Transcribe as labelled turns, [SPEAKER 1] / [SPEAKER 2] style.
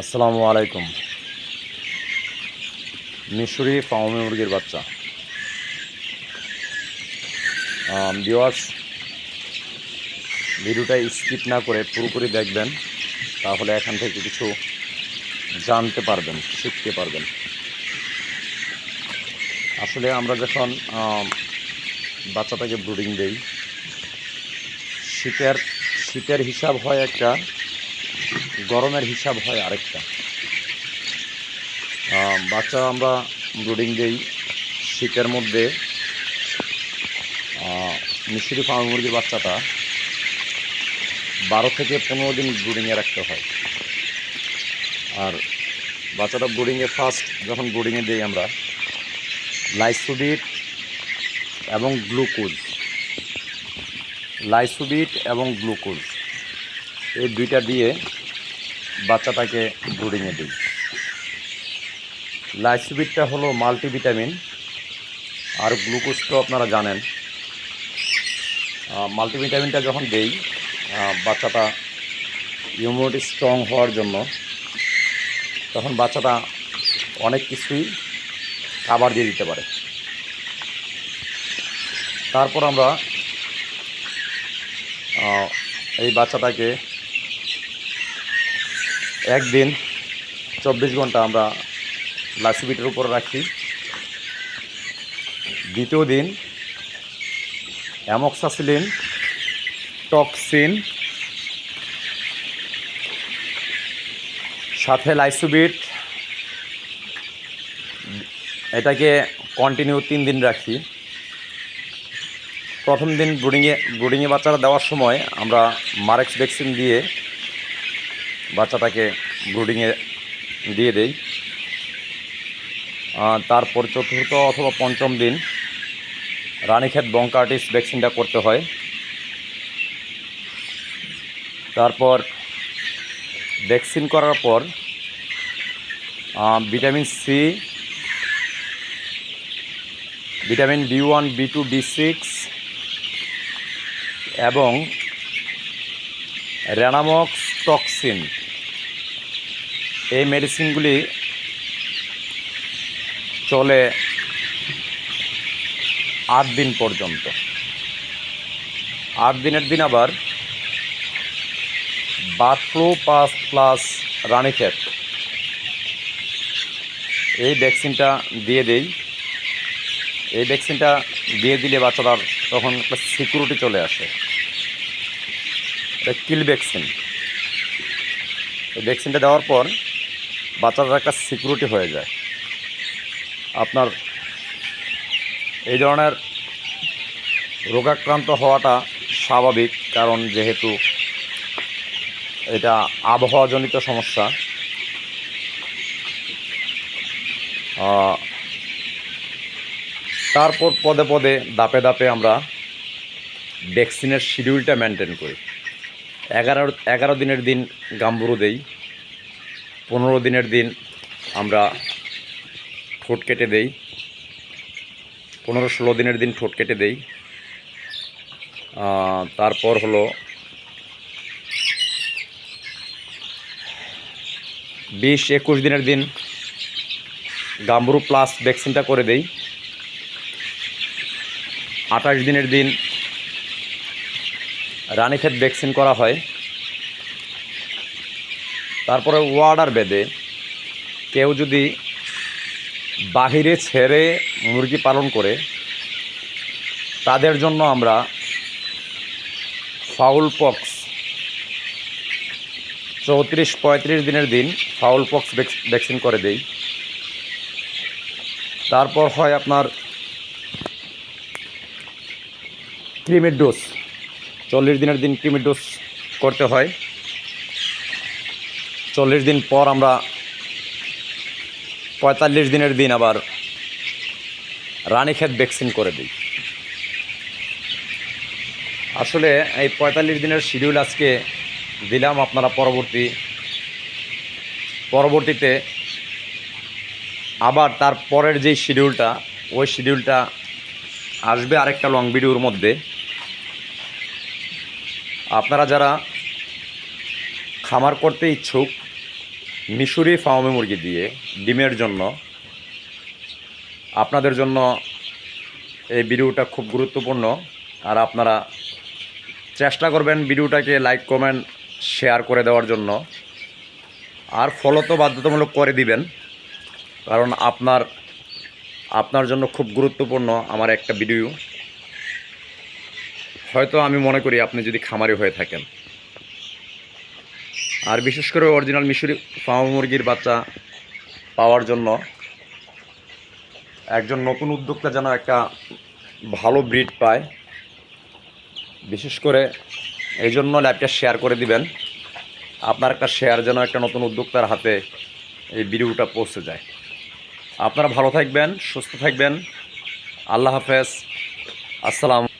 [SPEAKER 1] আসসালামু আলাইকুম। মিশরি ফাউমি মুরগির বাচ্চা। ভিওয়ার্স ভিডিওটা স্কিপ না করে পুরোপুরি দেখবেন, তাহলে এখান থেকে কিছু জানতে পারবেন, শিখতে পারবেন। আসলে আমরা যখন বাচ্চাটাকে ব্রুডিং দেই, শীতের শীতের হিসাব হয় একটা গরমের হিসাব হয় আরেকটা। বাচ্চা আমরা ব্রুডিং দিই শীতের মধ্যে। মিশরি ফার্ম মুরগির বাচ্চাটা বারো থেকে পনেরো দিন ব্রুডিংয়ে রাখতে হয়। আর বাচ্চাটা ব্রুডিংয়ে ফার্স্ট যখন ব্রুডিংয়ে দিই আমরা, লাইসোবিট এবং গ্লুকোজ। লাইসোবিট এবং গ্লুকোজ। এই দুইটা দিয়ে বাচ্চাটাকে ব্রুডিংয়ে দিই। লাইসোবিটটা হলো মাল্টিভিটামিন আর গ্লুকোজ তো আপনারা জানেন। মাল্টিভিটামিনটা যখন দেই বাচ্চাটা ইমিউনিটি স্ট্রং হওয়ার জন্য তখন বাচ্চাটা অনেক কিছুই খাবার দিয়ে দিতে পারে। তারপর আমরা এই বাচ্চাটাকে একদিন চব্বিশ ঘণ্টা আমরা লাসিবিটের উপর রাখি দ্বিতীয় দিন অ্যামক্সাসিলিন, টক্সিন, সাথে লাইসোবিট এটাকে কন্টিনিউ তিন দিন রাখি প্রথম দিন ব্রুডিংয়ে ব্রুডিংয়ে বাচ্চারা দেওয়ার সময় আমরা মারেক্স ভ্যাকসিন দিয়ে বাচ্চাটাকে ব্রুডিংয়ে দিয়ে দেই। তারপর চতুর্থ অথবা পঞ্চম দিন রানীক্ষেত বঙ্কার্টিস ভ্যাকসিনটা করতে হয়। তারপর ভ্যাকসিন করার পর vitamin C vitamin B one B two B six এবং র্যানামক্স টক্সিন এই মেডিসিনগুলি চলে আট দিন পর্যন্ত। আট দিনের দিন আবার বাথফ্লু পাস প্লাস রানীক্ষেত এই ভ্যাকসিনটা দিয়ে দেই। এই ভ্যাকসিনটা দিয়ে দিলে বাচ্চাটার তখন একটা সিকিউরিটি চলে আসে। এটা কিল ভ্যাকসিন এই ভ্যাকসিনটা দেওয়ার পর বাচ্চাটার একটা সিকিউরিটি হয়ে যায়। আপনার এই ধরনের রোগাক্রান্ত হওয়াটা স্বাভাবিক, কারণ যেহেতু এটা আবহাওয়াজনিত সমস্যা। তারপর পদে পদে দাপে দাপে আমরা ভ্যাকসিনের শিডিউলটা মেনটেন করি। এগারো এগারো দিনের দিন গাম্বুরু দেই, পনেরো দিনের দিন আমরা ঠোঁট কেটে দেই, পনেরো ষোলো দিনের দিন ঠোঁট কেটে দেই। তারপর হলো বিশ, একুশ দিনের দিন গাম্বুরু প্লাস ভ্যাকসিনটা করে দেই। আঠাশ দিনের দিন রানীক্ষেত ভ্যাকসিন করা হয়। তারপরে ওয়ার্ডার বেদে কেউ যদি বাহিরে ছেড়ে মুরগি পালন করে, তাদের জন্য আমরা ফাউল পক্স চৌত্রিশ পঁয়ত্রিশ দিনের দিন ফাউল পক্স ভ্যাকসিন করে দেই। তারপর হয় আপনার ক্রিমের ডোজ। চল্লিশ দিনের দিন ক্রিমের ডোজ করতে হয়। চল্লিশ দিন পর আমরা পঁয়তাল্লিশ দিনের দিন আবার রানীক্ষেত ভ্যাকসিন করে দিই। আসলে এই পঁয়তাল্লিশ দিনের শিডিউল আজকে দিলাম, আপনারা পরবর্তী পরবর্তীতে আবার তার পরের যেই শিডিউলটা, ওই শিডিউলটা আসবে আরেকটা লং ভিডিওর মধ্যে। আপনারা যারা খামার করতে ইচ্ছুক, মিশরি ফার্মে মুরগি দিয়ে ডিমের জন্য, আপনাদের জন্য এই ভিডিওটা খুব গুরুত্বপূর্ণ। আর আপনারা চেষ্টা করবেন ভিডিওটাকে লাইক, কমেন্ট, শেয়ার করে দেওয়ার জন্য। আর ফলো তো বাধ্যতামূলক করে দিবেন, কারণ আপনার আপনার জন্য খুব গুরুত্বপূর্ণ আমার একটা ভিডিও। হয়তো আমি মনে করি আপনি যদি খামারি হয়ে থাকেন। আর বিশেষ করে অরিজিনাল মিশরি ফার্ম মুরগির বাচ্চা পাওয়ার জন্য একজন নতুন উদ্যোক্তা যেন একটা ভালো ব্রিড পায়। বিশেষ করে এই জন্য ল্যাবটা শেয়ার করে দিবেন। আপনার একটা শেয়ার যেন একটা নতুন উদ্যোক্তার হাতে এই ভিডিওটা পৌঁছে যায়। আপনারা ভালো থাকবেন, সুস্থ থাকবেন। আল্লাহ হাফেজ। আসসালাম